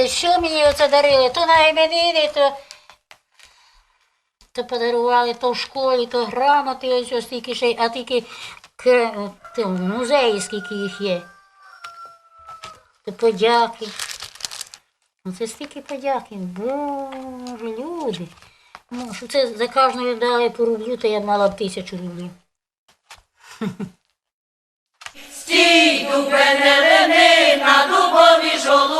Це що мені оце дарили? То на іменини, то, то подарували то в школі, то грамоти, ось ось тільки ще, а тільки в музеї скільки їх є. То подяки. Ну це стільки подяки. Боже, люди. Ну, що це за кожного дали по рублю, то я мала б тисячу рублів. Стій, дубе, не лени, на дубові жолуди, у цей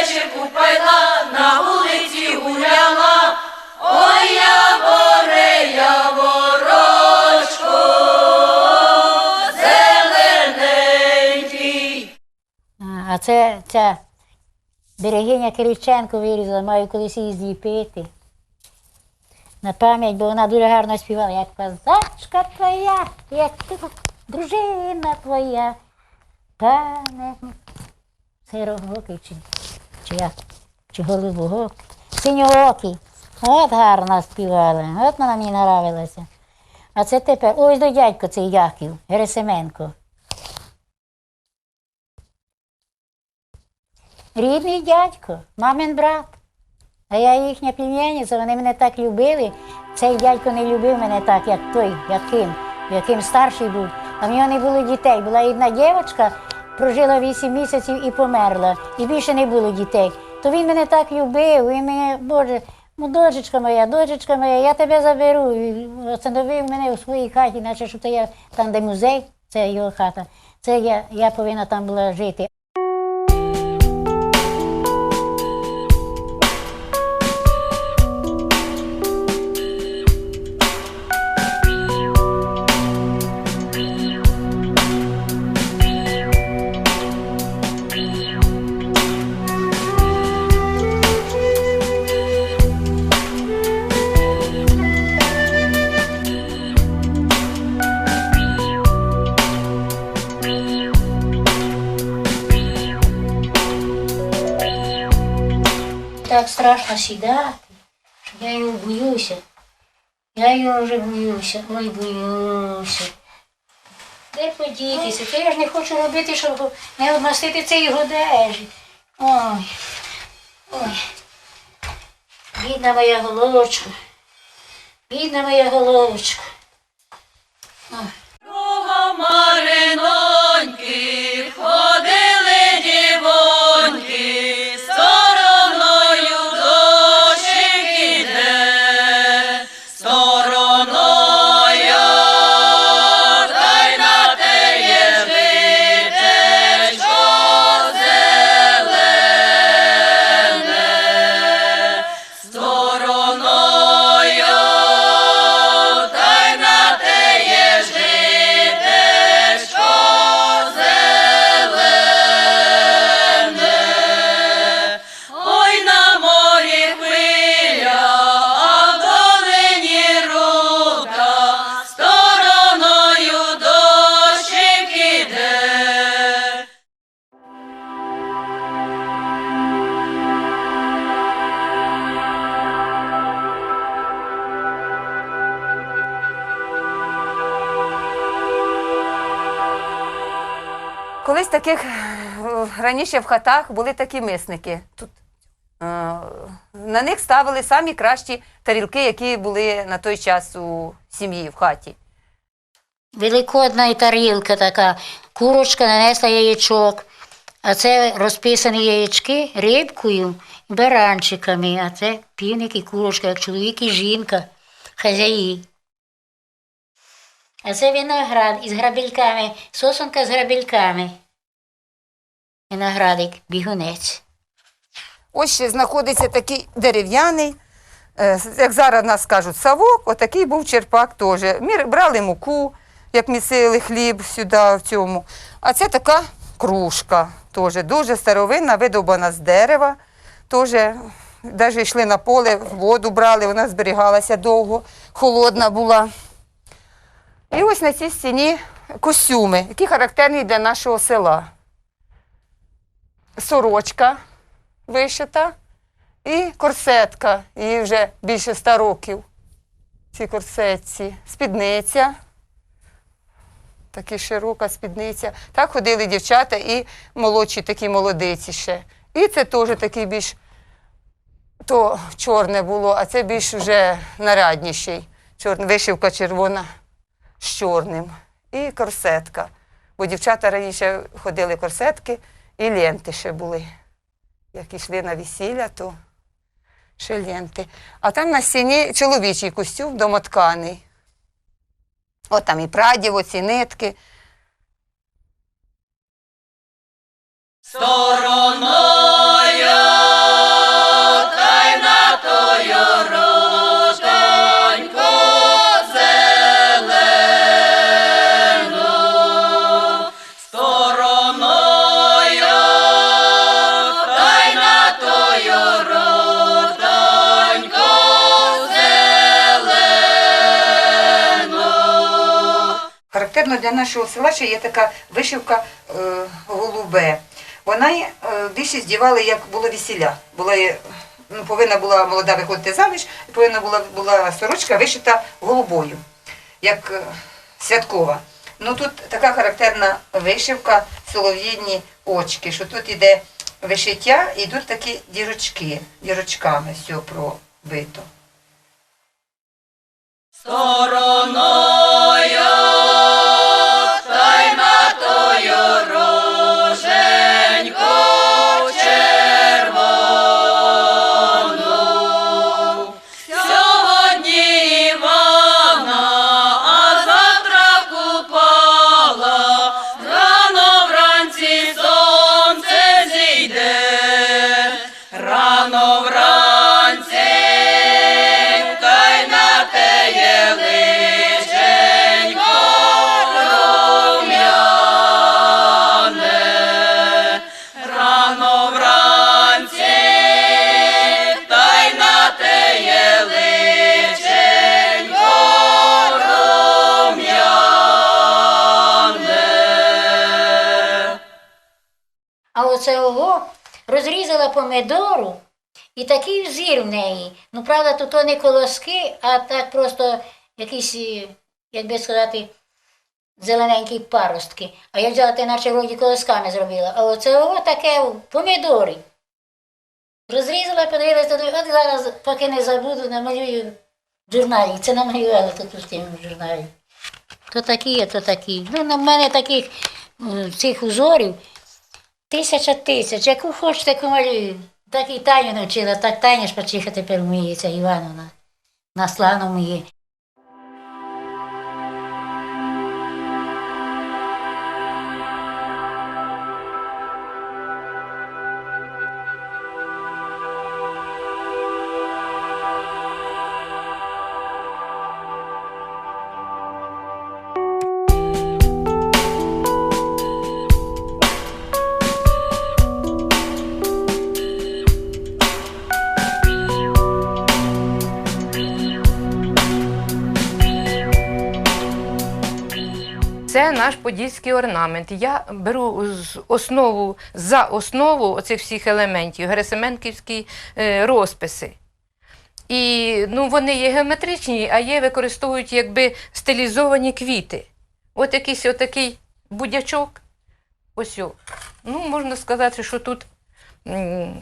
вечір купайла, на вулиці гуляла. Ой, яворе, яворочко, зелененький. А, це ця берегиня Кириченко вирізала, маю колись її зліпити. На пам'ять, бо вона дуже гарно співала, як козачка твоя, як ти, дружина твоя. Пане сирогокий чи, чи як, чи голубогокий, синьоокий. От гарно співала, от вона мені нравилася. А це тепер, ось до дядько цей Яків, Герасименко. Рідний дядько, мамин брат. А я їхня племянниця, вони мене так любили. Цей дядько не любив мене так, як той, яким, яким старший був. А в нього не було дітей. Була одна дівчинка, прожила 8 місяців і померла. І більше не було дітей. То він мене так любив, він мене, Боже, ну дочечка моя, дочечка моя, я тебе заберу. І Остановив мене у своїй хаті, наче що то я там, де музей, це його хата. Це я, я повинна там була жити. Так страшно сідати, що я його боюся. Я його вже боюся, ой боюся. Де подітися? То я ж не хочу робити, щоб не обмастити цієї одежі. Ой. Ой. Бідна моя головочка. Бідна моя головочка. Ой. Колись таких е, раніше в хатах були такі мисники. Тут, е, на них ставили самі кращі тарілки, які були на той час у сім'ї в хаті. Великодна тарілка така. Курочка нанесла яєчок, а це розписані яєчки рибкою і баранчиками, а це півник і курочка, як чоловік і жінка, хазяї. А це виноград із грабельками, сосонка з грабельками. Виноградик, бігунець. Ось ще знаходиться такий дерев'яний, е, як зараз нас кажуть, савок, отакий був черпак теж. Брали муку, як місили хліб сюди в цьому. А це така кружка, теж дуже старовинна, видобана з дерева. Теж навіть йшли на поле, воду брали, вона зберігалася довго, холодна була. І ось на цій стіні костюми, які характерні для нашого села. Сорочка вишита і корсетка, їй вже більше ста років. Ці корсетці, спідниця. Така широка спідниця. Так ходили дівчата і молодші такі молодиці ще. І це теж такий більш то чорне було, а це більш вже нарядніший. Чорна, вишивка червона з чорним. І корсетка. Бо дівчата раніше ходили корсетки і ленти ще були. Як йшли на весілля, то ще ленти. А там на стіні чоловічий костюм домотканий. От там і прадів, оці нитки. Стороною Характерно для нашого села ще є така вишивка е, голубе. Вона е, більшість дівали, як було весілля. Була, ну, повинна була молода виходити заміж, і повинна була, була сорочка вишита голубою, як е, святкова. Ну тут така характерна вишивка, солов'їні очки, що тут іде вишиття, і йдуть такі дірочки, дірочками все пробито. Стороною оце ого розрізала помидору і такий взір в неї. Ну, правда, то, то не колоски, а так просто якісь, е, як би сказати, зелененькі паростки. А я взяла, ти наче вроді колосками зробила. А оце ого таке в помидорі. Розрізала, подивилася, от зараз, поки не забуду, намалюю в журналі. Це намалювала тут у тім журналі. То такі, то такі. Ну, на мене таких цих узорів Тисяча тисяч, яку хочете таку малюю. Так і Таню навчила, так Таня ж почиха тепер вміється, Івановна. На славно вміє. Наш подільський орнамент. Я беру основу за основу оцих всіх елементів герасименківські е, розписи. І ну, вони є геометричні, а є використовують якби стилізовані квіти. От якийсь отакий будячок. Ось. Ну, можна сказати, що тут,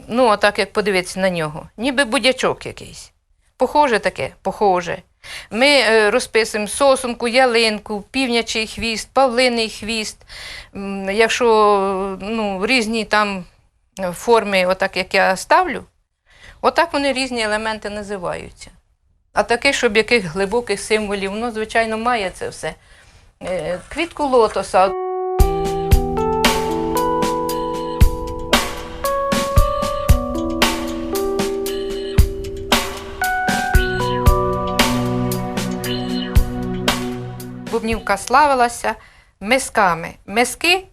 ну, отак як подивитися на нього, ніби будячок якийсь. Похоже таке, похоже. Ми е, розписуємо сосунку, ялинку, півнячий хвіст, павлиний хвіст. Якщо ну, різні там е, форми, отак як я ставлю, отак вони різні елементи називаються. А таке, щоб яких глибоких символів, ну, звичайно, має це все. Е, Квітку лотоса. Бубнівка славилася мисками. Миски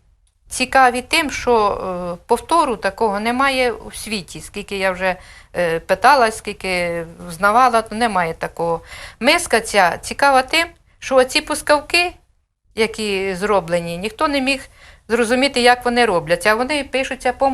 цікаві тим, що е, повтору такого немає у світі. Скільки я вже е, питала, скільки знавала, то немає такого. Миска ця цікава тим, що оці пускавки, які зроблені, ніхто не міг зрозуміти, як вони робляться, а вони пишуться по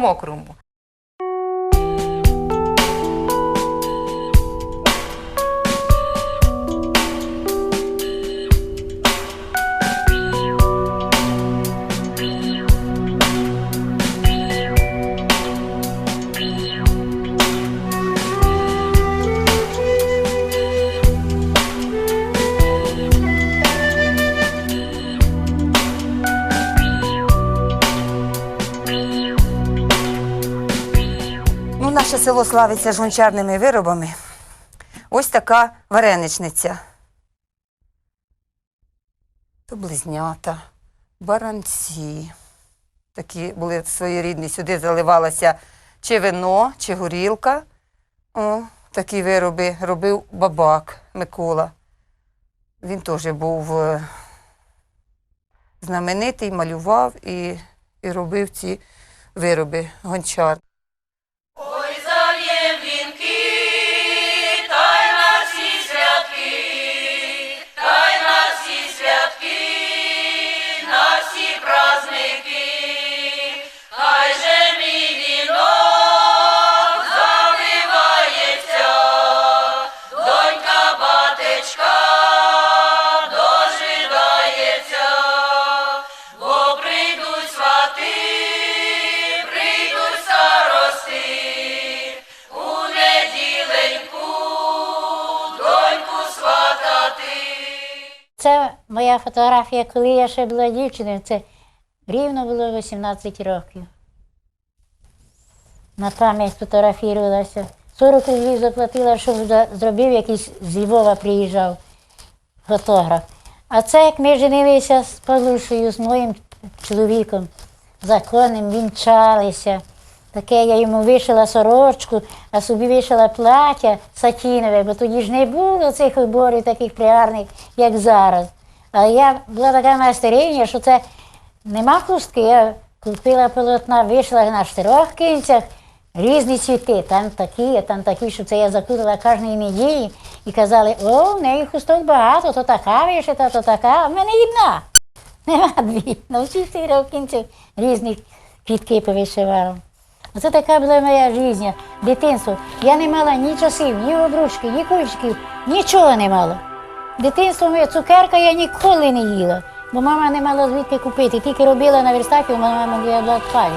село славиться ж гончарними виробами. Ось така вареничниця. То близнята, баранці. Такі були своєрідні. Сюди заливалося чи вино, чи горілка. О, такі вироби робив бабак Микола. Він теж був е, знаменитий, малював і, і робив ці вироби гончар. Моя фотографія, коли я ще була дівчиною. Це рівно було 18 років. На пам'ять фотографувалася. 40 рублів заплатила, щоб зробив якийсь з Львова приїжджав фотограф. А це як ми женилися з Павлушею, з моїм чоловіком законним, вінчалися. Таке я йому вишила сорочку, а собі вишила плаття сатінове, бо тоді ж не було цих уборів таких пригарних, як зараз. А я була така майстериня, що це нема хустки. Я купила полотна, вишила на чотирьох кінцях різні цвіти. Там такі, там такі, що це я закутала кожної неділі і казали, о, в неї хусток багато, то така вишита, то така, а в мене одна. Нема дві. На всіх чотирьох кінцях різні квітки повишивала. Оце така була моя життя, дитинство. Я не мала ні часів, ні обручки, ні кульчиків, нічого не мала. Дитинство моє цукерка я ніколи не їла, бо мама не мала звідки купити. Тільки робила на верстаті, у мене мама дати палі.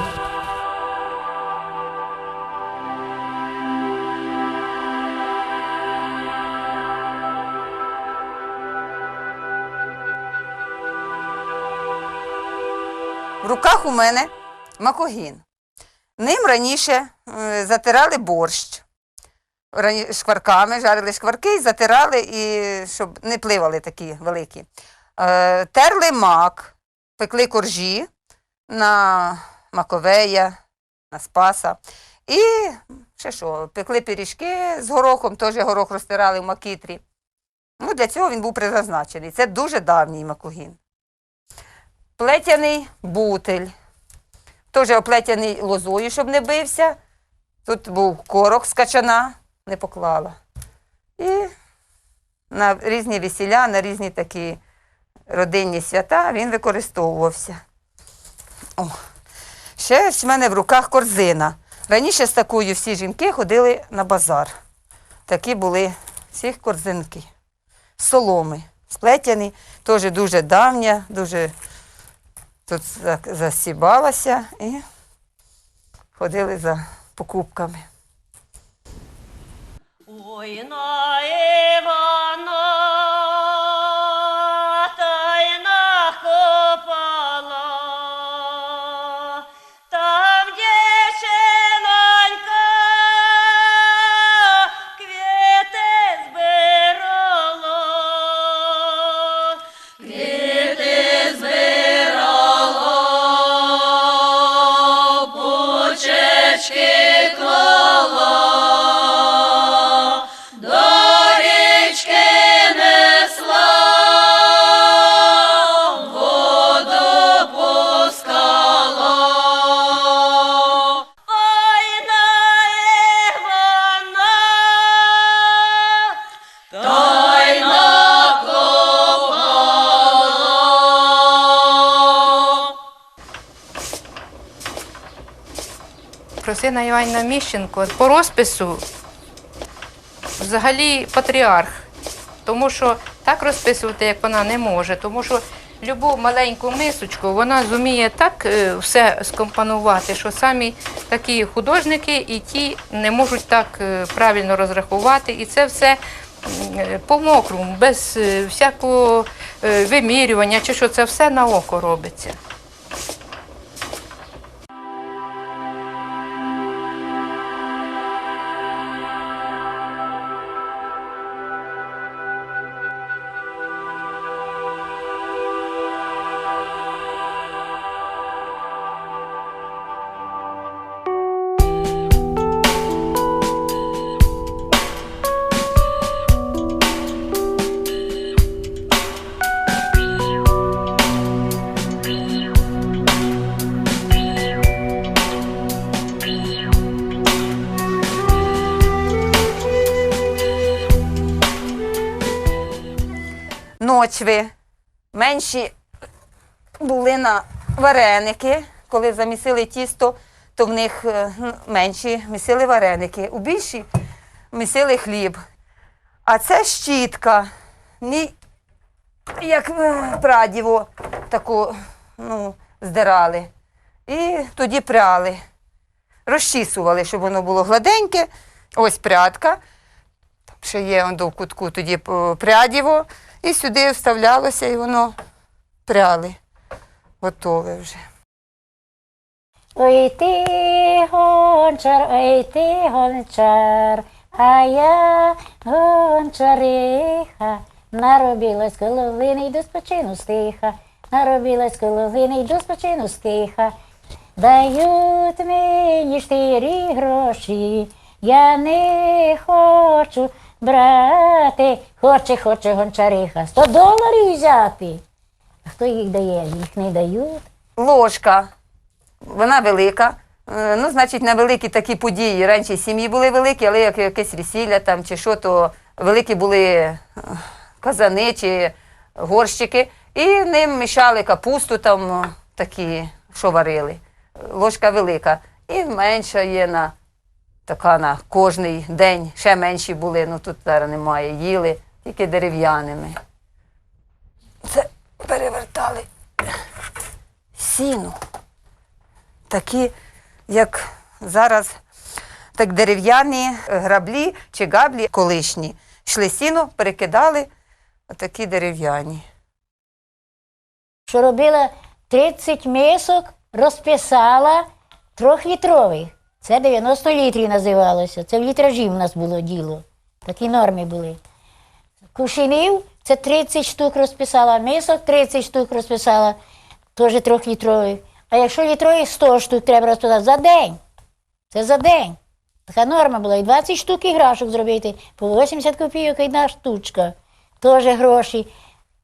В руках у мене макогін. Ним раніше е, затирали борщ. Шкварками жарили шкварки і затирали, і, щоб не пливали такі великі. Е, терли мак, пекли коржі на маковея, на спаса. І ще що, пекли пиріжки з горохом, теж горох розтирали в макітрі. Ну, для цього він був призначений. Це дуже давній макогін плетяний бутель. Теж оплетяний лозою, щоб не бився. Тут був корок з качана, не поклала. І на різні весілля, на різні такі родинні свята він використовувався. О. Ще в мене в руках корзина. Раніше з такою всі жінки ходили на базар. Такі були всі корзинки. Соломи. Сплетяні, теж дуже давня, дуже тут засібалася і ходили за покупками. Ой, на Красина Міщенко по розпису взагалі патріарх, тому що так розписувати, як вона, не може, тому що любу маленьку мисочку вона зуміє так е, все скомпонувати, що самі такі художники і ті не можуть так е, правильно розрахувати. І це все е, по мокрому, без всякого вимірювання, чи що це все на око робиться. Мочви, менші були на вареники. Коли замісили тісто, то в них е, менші місили вареники. У більші місили хліб. А це щітка. Мій, як е, прадіво, таку ну, здирали. І тоді пряли. Розчісували, щоб воно було гладеньке. Ось прядка. Ще є он до кутку тоді е, прядіво. І сюди вставлялося, і воно пряли. Готове вже. Ой ти гончар, ой ти гончар, а я гончариха, наробилась коловини й до спочину стиха, наробилась коловини й до спочину стиха. Дають мені штирі гроші, я не хочу брати, хоче, хоче гончариха, сто доларів взяти. А хто їх дає? Їх не дають. Ложка. Вона велика. Е, Ну, значить, на великі такі події. Раніше сім'ї були великі, але як якесь весілля там чи що, то великі були е, казани чи горщики. І ним мішали капусту, там такі, що варили. Ложка велика. І менша є на така на кожний день. Ще менші були, ну тут зараз немає. Їли тільки дерев'яними. Це перевертали сіну. Такі, як зараз, так дерев'яні граблі чи габлі колишні. Йшли сіно, перекидали такі дерев'яні. що робила 30 мисок, розписала трьохлітрових. Це 90 літрів називалося. Це в літражі в нас було діло. Такі норми були. Кушинів це 30 штук розписала, мисок 30 штук розписала, теж трьохлітрових. А якщо літрових 100 штук треба розписати за день. Це за день. Така норма була. І 20 штук іграшок зробити, по 80 копійок одна штучка. Теж гроші.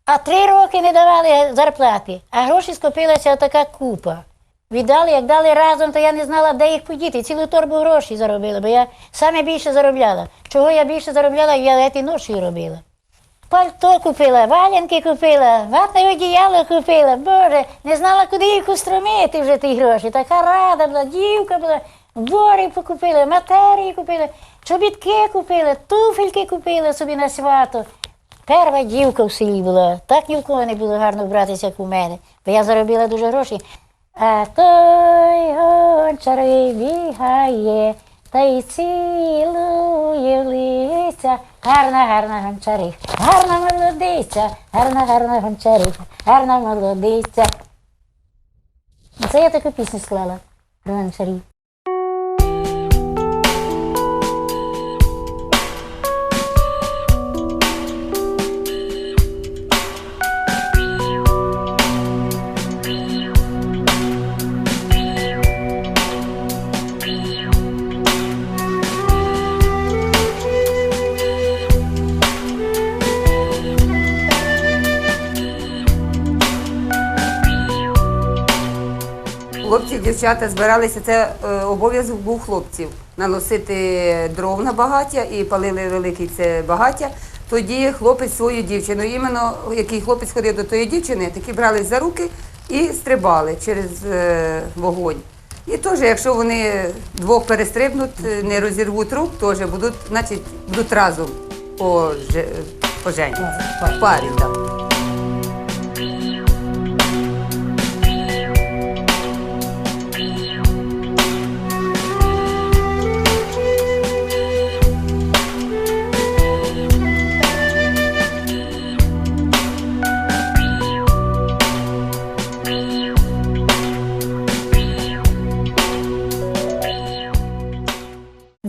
А три роки не давали зарплати, а гроші скопилася така купа. Віддали, як дали разом, то я не знала, де їх подіти. Цілу торбу грошей заробила, бо я саме більше заробляла. Чого я більше заробляла, я ті ноші робила. Пальто купила, валянки купила, ватне одіяло купила. Боже, не знала, куди їх устромити вже ті гроші. Така рада була, дівка була, бори покупила, матерії купила, чобітки купила, туфельки купила собі на свято. Перша дівка в селі була, так ні в кого не було гарно вбратися, як у мене, бо я заробила дуже грошей. А той гончар бігає, та й цілує лиця. Гарна, гарна гончариха, гарна молодиця, гарна, гарна гончариха, гарна молодиця. Це я таку пісню склала про гончарів. Хлопці, дівчата збиралися, це е, обов'язок був хлопців наносити дров на багаття і палили великий це багаття. Тоді хлопець свою дівчину, іменно який хлопець ходив до тої дівчини, такі брались за руки і стрибали через е, вогонь. І теж, якщо вони двох перестрибнуть, е, не розірвуть рук, теж будуть, значить, будуть разом поже- поженяться. В парі, так.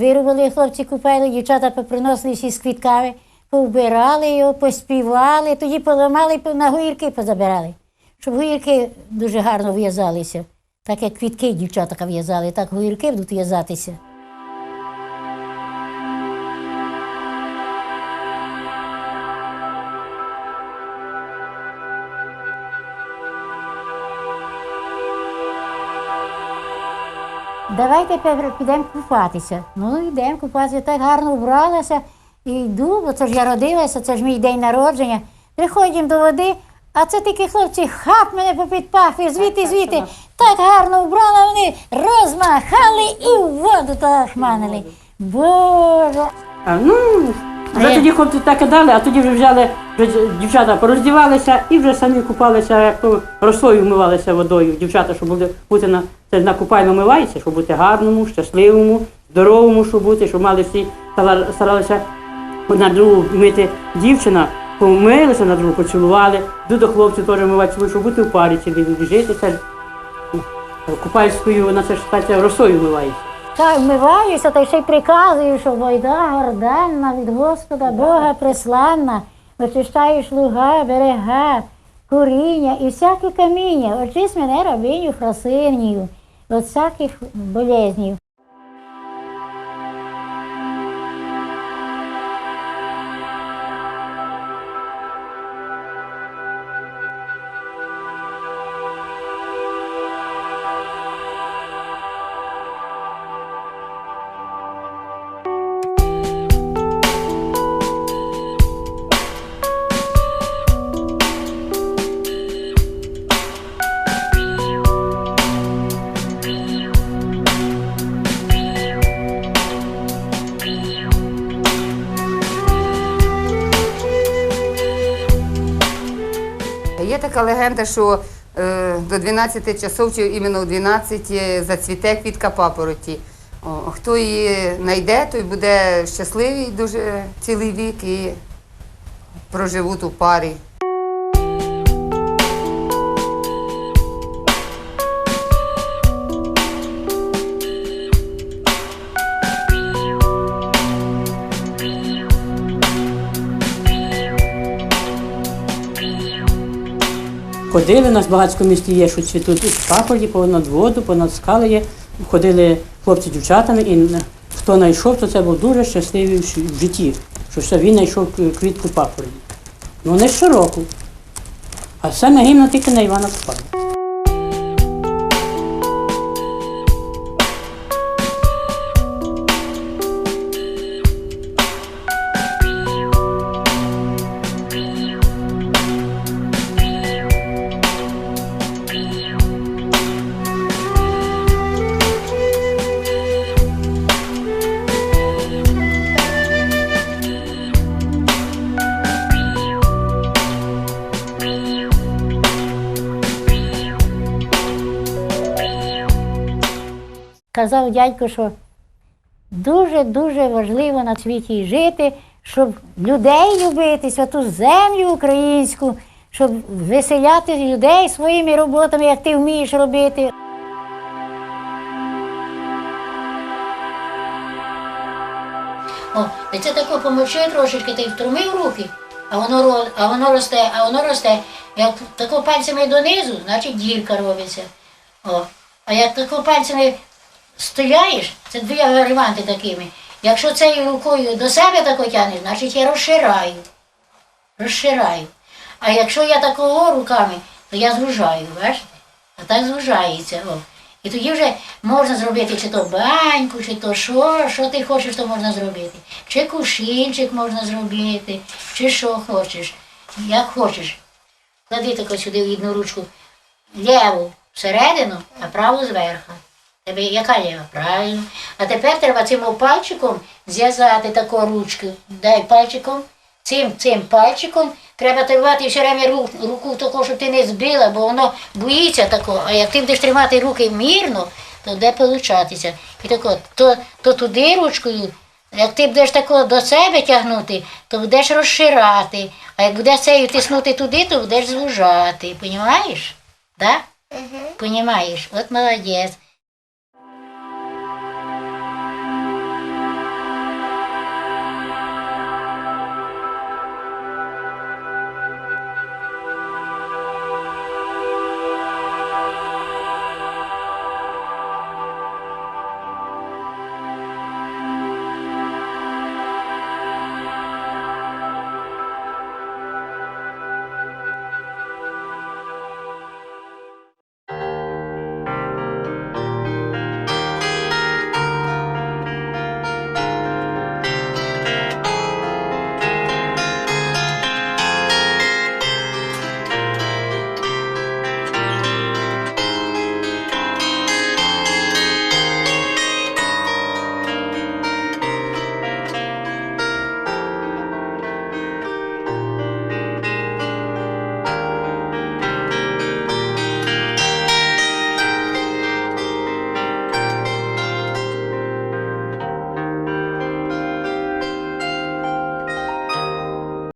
Вирубали хлопці купили, дівчата поприносили всі з квітками, повбирали його, поспівали, тоді поламали на гуїрки позабирали. Щоб гуїрки дуже гарно в'язалися. Так як квітки дівчата в'язали, так гуїрки будуть в'язатися. Давайте підемо купатися. Ну, йдемо купатися, так гарно вбралася. І йду, бо це ж я родилася, це ж мій день народження. Приходимо до води, а це такі хлопці хап мене попід пахви, звідти, звідти. Так гарно вбрали, вони розмахали і в воду так хманили. Боже. А, ну, вже Е. тоді хлопці так кидали, а тоді вже взяли, вже дівчата пороздівалися і вже самі купалися, як то росою вмивалися водою. Дівчата, щоб були, бути на, це на купальну вмивається, щоб бути гарному, щасливому, здоровому, щоб бути, щоб мали всі старалися одна другу мити дівчина, помилися на другу, поцілували, йду до хлопців теж вмивати, щоб бути в парі цілі, жити це купальською, на це ж росою вмивається. Так вмиваюся, та ще й приказую, що войда горденна від Господа Бога присланна, очищаєш луга, берега, куріння і всяке каміння. Очисть мене рабиню Фросинію від всяких болезнів. Така легенда, що е, до 12 часов, чи іменно о 12 е, зацвіте квітка папороті. Хто її знайде, той буде щасливий дуже цілий вік і проживуть у парі. Ходили, у нас в багатському місті є, що цвітуть і папорті, понад воду, понад скали є. Ходили хлопці з дівчатами, і хто знайшов, то це був дуже щасливий в житті, що все він знайшов квітку папорті. Ну не щороку. А саме гімна тільки на Івана Купала. Казав дядько, що дуже-дуже важливо на світі жити, щоб людей любити, святу землю українську, щоб веселяти людей своїми роботами, як ти вмієш робити. І це тако помовчи трошечки, ти втримив руки, а воно, а воно росте, а воно росте. Як тако пальцями донизу, значить дірка робиться. О. А як тако пальцями стріляєш, це дві агріванти такими. Якщо цією рукою до себе тако тягнеш, значить я розшираю. Розшираю. А якщо я такого руками, то я звужаю, бачите? А так звужається. О. І тоді вже можна зробити чи то баньку, чи то що, що ти хочеш, то можна зробити. Чи кушинчик можна зробити, чи що хочеш. Як хочеш. Клади тако сюди в одну ручку ліву всередину, а праву зверху. Яка ліва? Правильно. А тепер треба цим пальчиком зв'язати таку ручку. Дай пальчиком, цим цим пальчиком треба тримати все время руку, руку таку, щоб ти не збила, бо воно боїться такого. А як ти будеш тримати руки мірно, то де получатися. І тако, то, то туди ручкою, як ти будеш тако до себе тягнути, то будеш розширати. А як будеш цею тиснути туди, то будеш звужати. Понімаєш? Да? Понімаєш? От молодець.